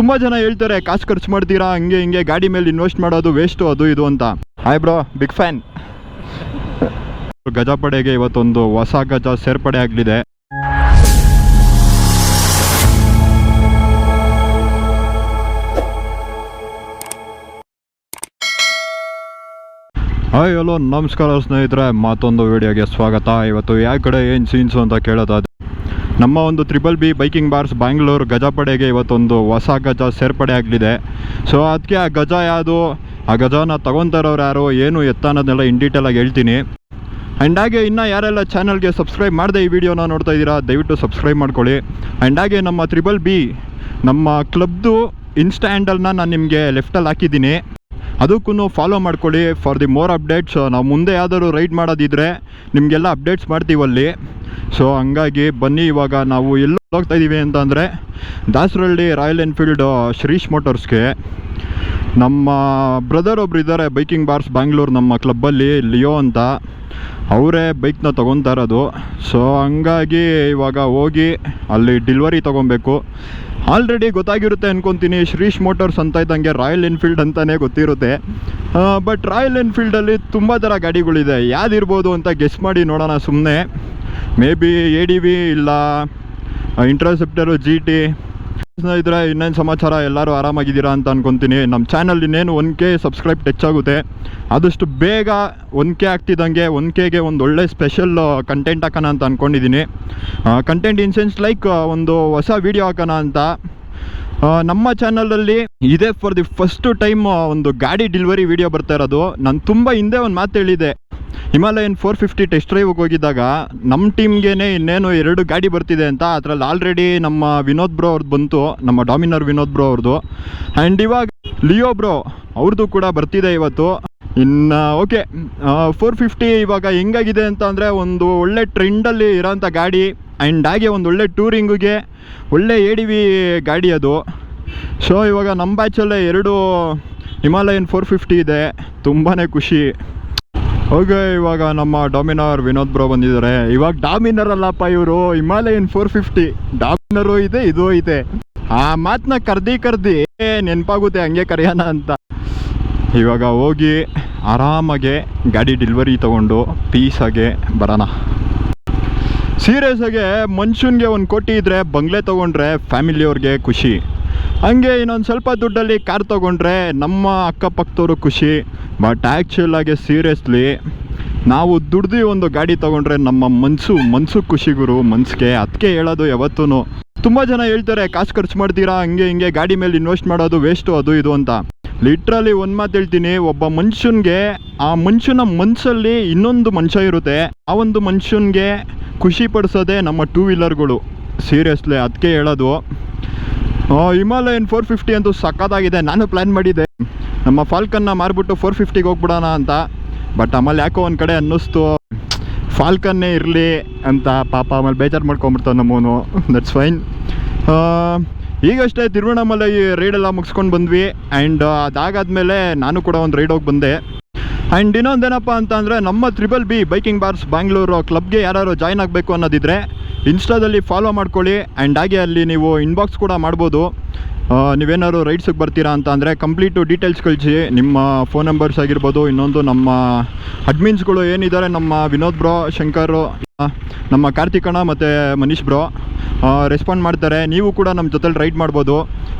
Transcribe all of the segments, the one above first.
ತುಂಬ ಜನ ಹೇಳ್ತಾರೆ, ಕಾಸು ಖರ್ಚು ಮಾಡ್ತೀರಾ? ಹಂಗೆ, ಹಿಂಗೆ, ಗಾಡಿ ಮೇಲೆ ಇನ್ವೆಸ್ಟ್ ಮಾಡೋದು ವೇಸ್ಟು ಅದು ಇದು ಅಂತ. ಹಾಯ್ ಬ್ರೋ ಬಿಗ್ ಫ್ಯಾನ್ ಗಜಪಡೆಗೆ ಇವತ್ತೊಂದು ಹೊಸ ಗಜ ಸೇರ್ಪಡೆ ಆಗಲಿದೆ. ಹಾಯ್ ಹಲೋ ನಮಸ್ಕಾರ ಸ್ನೇಹಿತರೆ, ಮತ್ತೊಂದು ವಿಡಿಯೋಗೆ ಸ್ವಾಗತ. ಇವತ್ತು ಯಾವ ಕಡೆ ಏನು ಸೀನ್ಸು ಅಂತ ಕೇಳೋದಾದ್ರೆ ನಮ್ಮ ಒಂದು triple B biking bars Bangalore ಗಜಪಡೆಗೆ ಇವತ್ತೊಂದು ಹೊಸ ಗಜ ಸೇರ್ಪಡೆ ಆಗಲಿದೆ. ಸೊ ಅದಕ್ಕೆ ಆ ಗಜ ಯಾವುದು? ಆ ಗಜನ ತಗೊತಾರವ್ರು ಯಾರು? ಏನು ಎತ್ತ ಅನ್ನೋದನ್ನೆಲ್ಲ ಇನ್ ಡೀಟೇಲಾಗಿ ಹೇಳ್ತೀನಿ. ಆ್ಯಂಡ್ ಹಾಗೆ ಇನ್ನು ಯಾರೆಲ್ಲ ಚಾನಲ್ಗೆ ಸಬ್ಸ್ಕ್ರೈಬ್ ಮಾಡದೆ ಈ ವಿಡಿಯೋನ ನೋಡ್ತಾ ಇದ್ದೀರಾ, ದಯವಿಟ್ಟು ಸಬ್ಸ್ಕ್ರೈಬ್ ಮಾಡ್ಕೊಳ್ಳಿ. ಆ್ಯಂಡ್ ಹಾಗೆ ನಮ್ಮ ತ್ರಿಬಲ್ ಬಿ ನಮ್ಮ ಕ್ಲಬ್ದು ಇನ್ಸ್ಟಾ ಹ್ಯಾಂಡಲ್ನ ನಾನು ನಿಮಗೆ ಲೆಫ್ಟಲ್ಲಿ ಹಾಕಿದ್ದೀನಿ. ಅದಕ್ಕೂ ಫಾಲೋ ಮಾಡ್ಕೊಳ್ಳಿ ಫಾರ್ ದಿ ಮೋರ್ ಅಪ್ಡೇಟ್ಸ್ ನಾವು ಮುಂದೆ ಯಾವ್ದಾದ್ರು ರೈಡ್ ಮಾಡೋದಿದ್ರೆ ನಿಮಗೆಲ್ಲ ಅಪ್ಡೇಟ್ಸ್ ಮಾಡ್ತೀವಲ್ಲಿ. ಸೊ ಹಂಗಾಗಿ ಬನ್ನಿ, ಇವಾಗ ನಾವು ಎಲ್ಲಿ ಹೋಗ್ತಾ ಇದ್ದೀವಿ ಅಂತಂದರೆ ದಾಸರಹಳ್ಳಿ ರಾಯಲ್ ಎನ್ಫೀಲ್ಡ್ ಶ್ರೀಶ್ ಮೋಟರ್ಸ್ಗೆ. ನಮ್ಮ ಬ್ರದರ್ ಒಬ್ರು ಇದ್ದಾರೆ ಬೈಕಿಂಗ್ ಬಾರ್ಸ್ ಬ್ಯಾಂಗ್ಳೂರು ನಮ್ಮ ಕ್ಲಬ್ಬಲ್ಲಿ, ಲಿಯೋ ಅಂತ. ಅವರೇ ಬೈಕ್ನ ತೊಗೊತಾ ಇರೋದು. ಸೊ ಹಂಗಾಗಿ ಇವಾಗ ಹೋಗಿ ಅಲ್ಲಿ ಡಿಲ್ವರಿ ತೊಗೊಬೇಕು ಆಲ್ರೆಡಿ ಗೊತ್ತಾಗಿರುತ್ತೆ ಅಂದ್ಕೊತೀನಿ ಶ್ರೀಶ್ ಮೋಟರ್ಸ್ ಅಂತ ಇದ್ದಂಗೆ ರಾಯಲ್ ಎನ್ಫೀಲ್ಡ್ ಅಂತಲೇ ಗೊತ್ತಿರುತ್ತೆ. ಬಟ್ ರಾಯಲ್ ಎನ್ಫೀಲ್ಡಲ್ಲಿ ತುಂಬ ಥರ ಗಾಡಿಗಳಿದೆ. ಯಾವ್ದಿರ್ಬೋದು ಅಂತ ಗೆಸ್ ಮಾಡಿ ನೋಡೋಣ ಸುಮ್ಮನೆ maybe A D V ಇಲ್ಲ. ಇಂಟ್ರಾಸೆಪ್ಟರು ಜಿ ಟಿ ಸ್ನೇಹಿತರೆ, ಇನ್ನೇನು ಸಮಾಚಾರ? ಎಲ್ಲರೂ ಆರಾಮಾಗಿದ್ದೀರಾ ಅಂತ ಅನ್ಕೊತೀನಿ. ನಮ್ಮ ಚಾನಲ್ ಇನ್ನೇನು ಒನ್ ಕೆ ಸಬ್ಸ್ಕ್ರೈಬ್ ಟಚ್ ಆಗುತ್ತೆ ಆದಷ್ಟು ಬೇಗ ಒನ್ ಕೆ ಆಗ್ತಿದ್ದಂಗೆ ಒನ್ ಕೆಗೆ ಒಂದು ಒಳ್ಳೆ ಸ್ಪೆಷಲ್ ಕಂಟೆಂಟ್ ಹಾಕೋಣ ಅಂತ ಅಂದ್ಕೊಂಡಿದ್ದೀನಿ ಕಂಟೆಂಟ್ ಇನ್ ಸೆನ್ಸ್ ಲೈಕ್ ಒಂದು ಹೊಸ ವೀಡಿಯೋ ಹಾಕೋಣ ಅಂತ. ನಮ್ಮ ಚಾನಲಲ್ಲಿ ಇದೇ ಫಾರ್ ದಿ ಫಸ್ಟ್ ಟೈಮ್ ಒಂದು ಗಾಡಿ ಡೆಲಿವರಿ ವಿಡಿಯೋ ಬರ್ತಾ ಇರೋದು. ನಾನು ತುಂಬ ಹಿಂದೆ ಒಂದು ಮಾತು ಹೇಳಿದೆ ಹಿಮಾಲಯನ್ ಫೋರ್ ಫಿಫ್ಟಿ ಟೆಸ್ಟ್ ಡ್ರೈವ್ಗೆ ಹೋಗಿದ್ದಾಗ ನಮ್ಮ ಟೀಮ್ಗೇನೆ ಇನ್ನೇನು ಎರಡು ಗಾಡಿ ಬರ್ತಿದೆ ಅಂತ, ಅದರಲ್ಲಿ ಆಲ್ರೆಡಿ ನಮ್ಮ ವಿನೋದ್ ಬ್ರೋ ಅವ್ರದ್ದು ಬಂತು, ನಮ್ಮ ಡಾಮಿನರ್ ವಿನೋದ್ ಬ್ರೋ ಅವ್ರದ್ದು ಆ್ಯಂಡ್ ಇವಾಗ ಲಿಯೋ ಬ್ರೋ ಅವ್ರದ್ದು ಕೂಡ ಬರ್ತಿದೆ ಇವತ್ತು. ಇನ್ನು ಓಕೆ ಫೋರ್ ಫಿಫ್ಟಿ ಇವಾಗ ಹೆಂಗಾಗಿದೆ ಅಂತ ಅಂದರೆ ಒಂದು ಒಳ್ಳೆ ಟ್ರೆಂಡಲ್ಲಿ ಇರೋಂಥ ಗಾಡಿ ಆ್ಯಂಡ್ ಹಾಗೆ ಒಂದು ಒಳ್ಳೆ ಟೂರಿಂಗಿಗೆ ಒಳ್ಳೆ ಎ ಡಿ ವಿ ಗಾಡಿ ಅದು. ಸೊ ಇವಾಗ ನಮ್ಮ ಬ್ಯಾಚಲ್ಲೇ ಎರಡು ಹಿಮಾಲಯನ್ ಫೋರ್ ಫಿಫ್ಟಿ ಇದೆ ತುಂಬಾ ಖುಷಿ. ಓಕೆ ಇವಾಗ ನಮ್ಮ ಡಾಮಿನರ್ ವಿನೋದ್ ಬ್ರೋ ಬಂದಿದ್ದಾರೆ. ಇವಾಗ ಡಾಮಿನರ್ ಅಲ್ಲಪ್ಪ ಇವರು, ಹಿಮಾಲಯನ್ ಫೋರ್ ಫಿಫ್ಟಿ ಡಾಮಿನರು ಇದೆ, ಇದು ಇದೆ. ಆ ಮಾತನ್ನ ಕರ್ದಿ ಕರ್ದಿ ನೆನಪಾಗುತ್ತೆ, ಹಂಗೆ ಕರೆಯೋಣ ಅಂತ. ಇವಾಗ ಹೋಗಿ ಆರಾಮಾಗೆ ಗಾಡಿ ಡೆಲಿವರಿ ತೊಗೊಂಡು ಪೀಸಾಗೆ ಬರೋಣ. ಸೀರಿಯಸ್ ಆಗಿ ಮನುಷ್ಯನ್ಗೆ ಒಂದು ಕೋಟಿ ಇದ್ದರೆ ಬಂಗ್ಲೆ ತೊಗೊಂಡ್ರೆ ಫ್ಯಾಮಿಲಿಯವ್ರಿಗೆ ಖುಷಿ. ಹಂಗೆ ಇನ್ನೊಂದು ಸ್ವಲ್ಪ ದುಡ್ಡಲ್ಲಿ ಕಾರ್ ತೊಗೊಂಡ್ರೆ ನಮ್ಮ ಅಕ್ಕಪಕ್ಕದವರು ಖುಷಿ ಬಟ್ ಆ್ಯಕ್ಚುಲ್ ಆಗಿ ಸೀರಿಯಸ್ಲಿ ನಾವು ದುಡ್ದು ಒಂದು ಗಾಡಿ ತೊಗೊಂಡ್ರೆ ನಮ್ಮ ಮನಸ್ಸು ಮನಸ್ಸು ಖುಷಿ ಗುರು, ಮನ್ಸಿಗೆ. ಅದಕ್ಕೆ ಹೇಳೋದು ಯಾವತ್ತೂ ತುಂಬ ಜನ ಹೇಳ್ತಾರೆ, ಕಾಸು ಖರ್ಚು ಮಾಡ್ತೀರಾ? ಹಂಗೆ, ಹಿಂಗೆ ಗಾಡಿ ಮೇಲೆ ಇನ್ವೆಸ್ಟ್ ಮಾಡೋದು ವೇಸ್ಟು ಅದು ಇದು ಅಂತ. ಲಿಟ್ರಲಿ ಒಂದು ಮಾತು ಹೇಳ್ತೀನಿ, ಒಬ್ಬ ಮನುಷ್ಯನ್ಗೆ, ಆ ಮನುಷ್ಯನ ಮನಸ್ಸಲ್ಲಿ ಇನ್ನೊಂದು ಮನುಷ್ಯ ಇರುತ್ತೆ. ಆ ಒಂದು ಮನುಷ್ಯನ್ಗೆ ಖುಷಿ ಪಡಿಸೋದೇ ನಮ್ಮ ಟೂ ವೀಲರ್ಗಳು ಸೀರಿಯಸ್ಲಿ ಅದಕ್ಕೆ ಹೇಳೋದು. ಹಿಮಾಲಯನ್ ಫೋರ್ ಫಿಫ್ಟಿ ಅಂತೂ ಸಖತ್ತಾಗಿದೆ. ನಾನು ಪ್ಲ್ಯಾನ್ ಮಾಡಿದ್ದೆ. ನಮ್ಮ ಫಾಲ್ಕನ್ನ ಮಾರ್ಬಿಟ್ಟು ಫೋರ್ ಫಿಫ್ಟಿಗೆ ಹೋಗ್ಬಿಡೋಣ ಅಂತ. ಬಟ್ ಆಮೇಲೆ ಯಾಕೋ ಒಂದು ಕಡೆ ಅನ್ನಿಸ್ತು. ಫಾಲ್ಕನ್ನೇ ಇರಲಿ ಅಂತ ಪಾಪ ಆಮೇಲೆ ಬೇಜಾರು ಮಾಡ್ಕೊಂಬಿಡ್ತಾವೆ ನಮ್ಮವನು ದಟ್ಸ್ ಫೈನ್ ಈಗಷ್ಟೇ ತಿರುವಣ್ಣಾಮಲೈ ರೈಡೆಲ್ಲ ಮುಗಿಸ್ಕೊಂಡು ಬಂದ್ವಿ. ಆ್ಯಂಡ್ ಅದಾಗಾದ್ಮೇಲೆ ನಾನು ಕೂಡ ಒಂದು ರೈಡ್ ಹೋಗಿ ಬಂದೆ. ಆ್ಯಂಡ್ ಇನ್ನೊಂದೇನಪ್ಪ ಅಂತ ಅಂದರೆ ನಮ್ಮ triple B biking bars Bangalore ಕ್ಲಬ್ಗೆ ಯಾರು ಜಾಯ್ನ್ ಆಗಬೇಕು ಅನ್ನೋದಿದ್ರೆ ಇನ್ಸ್ಟಾದಲ್ಲಿ ಫಾಲೋ ಮಾಡ್ಕೊಳ್ಳಿ ಆ್ಯಂಡ್ ಹಾಗೆ ಅಲ್ಲಿ ನೀವು ಇನ್ಬಾಕ್ಸ್ ಕೂಡ ಮಾಡ್ಬೋದು. ನೀವೇನಾದ್ರು ರೈಡ್ಸಿಗೆ ಬರ್ತೀರಾ ಅಂತ ಅಂದರೆ ಕಂಪ್ಲೀಟು ಡೀಟೇಲ್ಸ್ ಕಳಿಸಿ. ನಿಮ್ಮ ಫೋನ್ ನಂಬರ್ಸ್ ಆಗಿರ್ಬೋದು, ಇನ್ನೊಂದು ನಮ್ಮ ಅಡ್ಮಿನ್ಸ್ಗಳು ಏನಿದ್ದಾರೆ, ನಮ್ಮ ವಿನೋದ್ ಬ್ರೋ ಶಂಕರ್ ನಮ್ಮ ಕಾರ್ತಿಕಣ ಮತ್ತು ಮನೀಶ್ ಬ್ರೋ ರೆಸ್ಪಾಂಡ್ ಮಾಡ್ತಾರೆ. ನೀವು ಕೂಡ ನಮ್ಮ ಜೊತೆಲಿ ರೈಡ್ ಮಾಡ್ಬೋದು.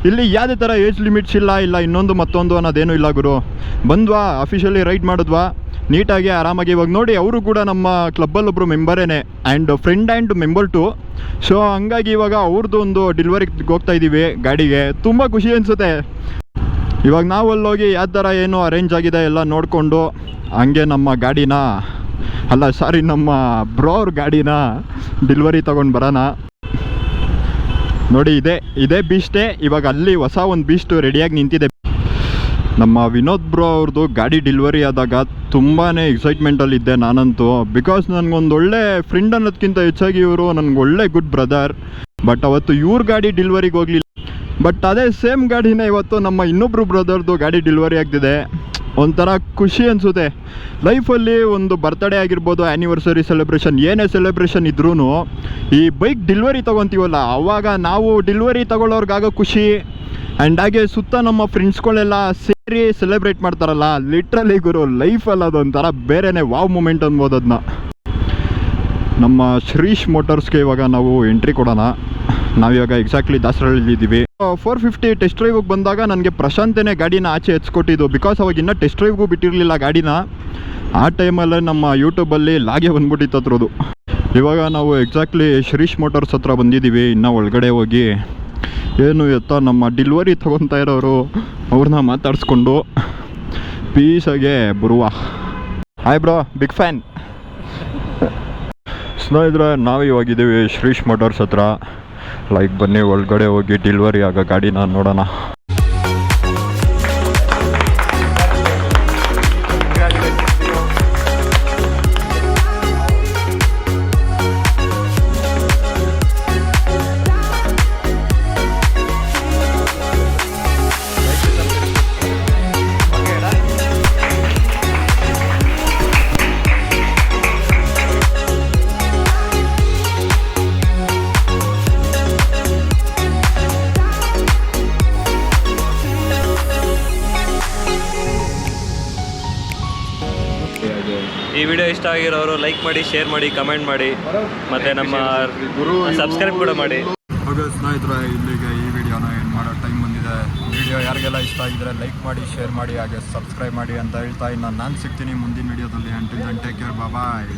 ಇಲ್ಲಿ ಯಾವುದೇ ಥರ ಏಜ್ ಲಿಮಿಟ್ಸ್ ಇಲ್ಲ ಇಲ್ಲ ಇನ್ನೊಂದು ಮತ್ತೊಂದು ಅನ್ನೋದೇನೂ ಇಲ್ಲ ಗುರು. ಬಂದ್ವಾ ಅಫಿಷಿಯಲಿ ರೈಡ್ ಮಾಡಿದ್ವಾ? ನೀಟಾಗಿ ಆರಾಮಾಗಿ ಇವಾಗ ನೋಡಿ, ಅವರು ಕೂಡ ನಮ್ಮ ಕ್ಲಬ್ಬಲ್ಲೊಬ್ಬರು ಮೆಂಬರೇನೆ and friend and member too so ಹಂಗಾಗಿ ಇವಾಗ ಅವ್ರದ್ದು ಒಂದು ಡೆಲಿವರಿಗೆ ಹೋಗ್ತಾ ಇದ್ದೀವಿ ಗಾಡಿಗೆ. ತುಂಬ ಖುಷಿ ಅನಿಸುತ್ತೆ. ಇವಾಗ ನಾವು ಅಲ್ಲೋಗಿ ಯಾವ ಥರ ಏನು ಅರೇಂಜ್ ಆಗಿದೆ ಎಲ್ಲ ನೋಡಿಕೊಂಡು, ಹಂಗೆ ನಮ್ಮ ಗಾಡಿನ, ಅಲ್ಲ ಸಾರಿ ನಮ್ಮ ಬ್ರೋ ಅವ್ರ ಗಾಡಿನ ಡೆಲಿವರಿ ತೊಗೊಂಡು ಬರೋಣ. ನೋಡಿ, ಇದೆ, ಇದೇ ಬೀಸ್ಟೇ ಇವಾಗ ಅಲ್ಲಿ ಹೊಸ ಒಂದು ಬೀಸ್ಟು ರೆಡಿಯಾಗಿ ನಿಂತಿದೆ. ನಮ್ಮ ವಿನೋದ್ ಬ್ರೋ ಅವ್ರದ್ದು ಗಾಡಿ ಡೆಲಿವರಿ ಆದಾಗ ತುಂಬಾ ಎಕ್ಸೈಟ್ಮೆಂಟಲ್ಲಿದ್ದೆ ನಾನಂತೂ. ಬಿಕಾಸ್ ನನಗೊಂದು ಒಳ್ಳೆ ಫ್ರೆಂಡ್ ಅನ್ನೋದಕ್ಕಿಂತ ಹೆಚ್ಚಾಗಿ ಇವರು ನನಗೆ ಒಳ್ಳೆ ಗುಡ್ ಬ್ರದರ್ ಬಟ್ ಅವತ್ತು ಇವ್ರ ಗಾಡಿ ಡೆಲಿವರಿಗೆ ಹೋಗಲಿಲ್ಲ. ಬಟ್ ಅದೇ ಸೇಮ್ ಗಾಡಿನೇ ಇವತ್ತು ನಮ್ಮ ಇನ್ನೊಬ್ರು ಬ್ರದರ್ದು ಗಾಡಿ ಡೆಲಿವರಿ ಆಗ್ತಿದೆ. ಒಂಥರ ಖುಷಿ ಅನಿಸುತ್ತೆ. ಲೈಫಲ್ಲಿ ಒಂದು ಬರ್ತ್ಡೇ ಆಗಿರ್ಬೋದು ಆ್ಯನಿವರ್ಸರಿ ಸೆಲೆಬ್ರೇಷನ್ ಏನೇ ಸೆಲೆಬ್ರೇಷನ್ ಇದ್ರೂ ಈ ಬೈಕ್ ಡಿಲ್ವರಿ ತೊಗೊತೀವಲ್ಲ ಆವಾಗ ನಾವು ಡಿಲ್ವರಿ ತೊಗೊಳ್ಳೋರ್ಗಾಗೋ ಖುಷಿ ಆ್ಯಂಡ್ ಹಾಗೆ ಸುತ್ತ ನಮ್ಮ ಫ್ರೆಂಡ್ಸ್ಗಳೆಲ್ಲ ಸೇರಿ ಸೆಲೆಬ್ರೇಟ್ ಮಾಡ್ತಾರಲ್ಲ ಲಿಟ್ರಲಿ ಗುರು ಲೈಫಲ್ಲಿ ಅದೊಂಥರ ಬೇರೆನೇ ವಾವ್ ಮೂಮೆಂಟ್ ಅನ್ಬೋದು ಅದನ್ನ ನಮ್ಮ ಶ್ರೀಶ್ ಮೋಟರ್ಸ್ಗೆ ಇವಾಗ ನಾವು ಎಂಟ್ರಿ ಕೊಡೋಣ. ನಾವಿವಾಗ ಎಕ್ಸಾಕ್ಟ್ಲಿ ದಾಸರಳ್ಳಿದ್ದೀವಿ ಫೋರ್ ಫಿಫ್ಟಿ ಟೆಸ್ಟ್ ಡ್ರೈವಿಗೆ ಬಂದಾಗ ನನಗೆ ಪ್ರಶಾಂತನೇ ಗಾಡಿನ ಆಚೆ ಹೆಚ್ಕೊಟ್ಟಿದ್ದು ಬಿಕಾಸ್ ಅವಾಗ ಇನ್ನೂ ಟೆಸ್ಟ್ ಡ್ರೈವ್ಗೂ ಬಿಟ್ಟಿರಲಿಲ್ಲ ಗಾಡಿನ. ಆ ಟೈಮಲ್ಲೇ ನಮ್ಮ ಯೂಟ್ಯೂಬಲ್ಲಿ ಲಾಗೆ ಬಂದ್ಬಿಟ್ಟಿತ್ತು ಅದ್ರದ್ದು. ಇವಾಗ ನಾವು ಎಕ್ಸಾಕ್ಟ್ಲಿ ಶ್ರೀಶ್ ಮೋಟರ್ಸ್ ಹತ್ರ ಬಂದಿದ್ದೀವಿ ಇನ್ನೂ ಒಳಗಡೆ ಹೋಗಿ ಏನು ಎತ್ತ ನಮ್ಮ ಡಿಲ್ವರಿ ತೊಗೊತಾ ಇರೋರು ಅವ್ರನ್ನ ಮಾತಾಡಿಸ್ಕೊಂಡು ಪೀಸಾಗೆ ಬರುವ. ಹಾಯ್ ಬ್ರೋ ಬಿಗ್ ಫ್ಯಾನ್ ಸ್ನೇಹಿತರೆ, ನಾವು ಇವಾಗಿದ್ದೀವಿ ಶ್ರೀಶ್ ಮೋಟರ್ಸ್ ಹತ್ರ. ಲೈಕ್ ಬನ್ನಿ, ಒಳಗಡೆ ಹೋಗಿ ಡಿಲ್ವರಿ ಆಗೋ ಗಾಡಿನ ನೋಡೋಣ. ವಿಡಿಯೋ ಇಷ್ಟ ಆಗಿರೋರು ಲೈಕ್ ಮಾಡಿ ಶೇರ್ ಮಾಡಿ ಕಮೆಂಟ್ ಮಾಡಿ. ಮತ್ತೆ ನಮ್ಮ ಸಬ್ಸ್ಕ್ರೈಬ್ ಕೂಡ ಮಾಡಿ. ಸ್ನೇಹಿತರು ಸ್ನೇಹಿತರೆ ಇಲ್ಲಿಗೆ ಈ ವಿಡಿಯೋನ ಏನು ಮಾಡೋ ಟೈಮ್ ಬಂದಿದೆ. ವಿಡಿಯೋ ಯಾರಿಗೆಲ್ಲ ಇಷ್ಟ ಆಗಿದ್ರೆ ಲೈಕ್ ಮಾಡಿ ಶೇರ್ ಮಾಡಿ ಹಾಗೆ ಸಬ್ಸ್ಕ್ರೈಬ್ ಮಾಡಿ ಅಂತ ಹೇಳ್ತಾ ಇನ್ನು ನಾನು ಸಿಗ್ತೀನಿ ಮುಂದಿನ ವಿಡಿಯೋದಲ್ಲಿ. Until take care bye